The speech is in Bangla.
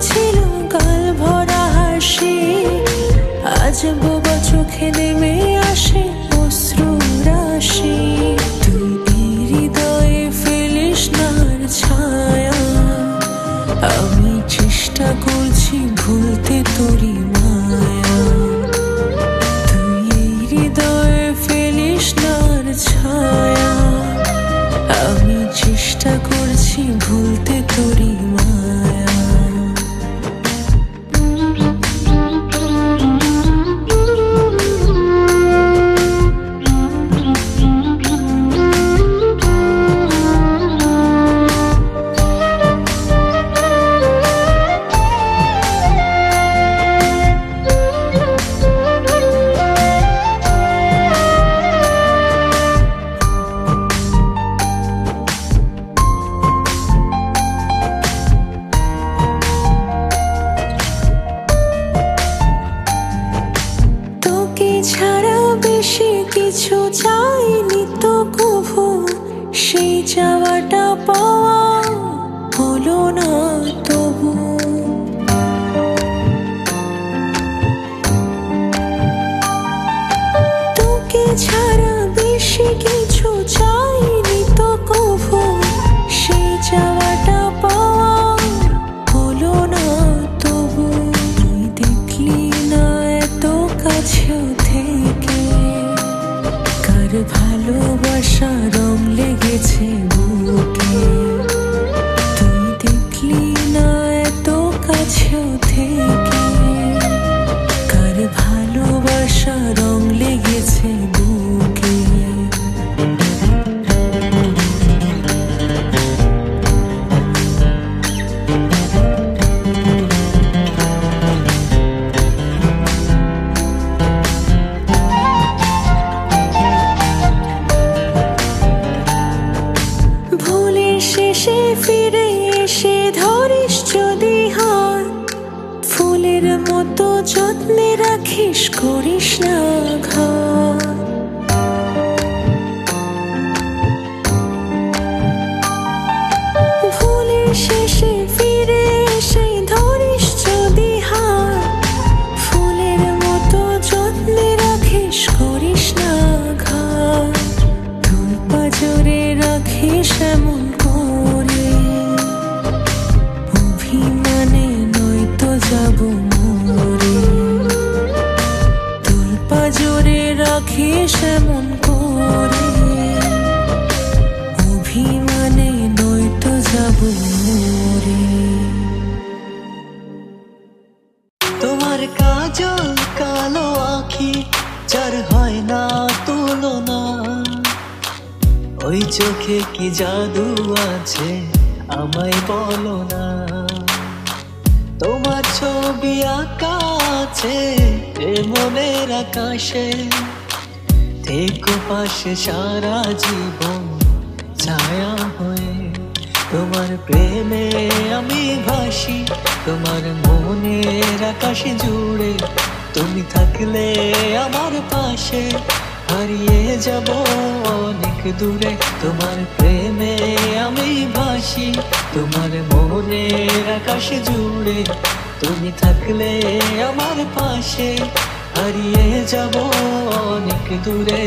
ছিল ভরা হাসি। আজ বোবা চোখে নেমে আসে অশ্রু রাশি। তুই হৃদয়ে ফেলিস নার ছায়া। আমি চেষ্টা করছি ভুলতে তোরি মায়া। নার ছায়া। আমি চেষ্টা করছি ভুলতে পাওয়া তোকে ছাড়া বেশি কিছু চাইনি তো কভু। সেই চাওয়াটা পাওয়া হলো না তবু। তুই না এত কাছেও থেকে। কার ভালোবাসা ফিরে এসে ধরিস যদি হাত। ফুলের মতো যত্নে রাখিস করিস না। রাখিস এমন করে। অভিমানে নয়তো যাব মরে। তোমার কাজল কালো আখি, যার হয় না তুলনা। ওই চোখে কি জাদু আছে, আমায় বলো না। তোমার ছবি আঁকা আছে মনের আকাশে। থেকো পাশে সারা জীবন ছায়া হয়ে তোমার প্রেমে আমি ভাসি, তোমার মনের আকাশে জুড়ে তুমি থাকলে আমার পাশে। হারিয়ে যাব অনেক দূরে, তোমার প্রেমে আমি ভাসি, তোমার মনের আকাশে জুড়ে তুমি থাকলে আমার পাশে। হারিয়ে যাব অনেক দূরে।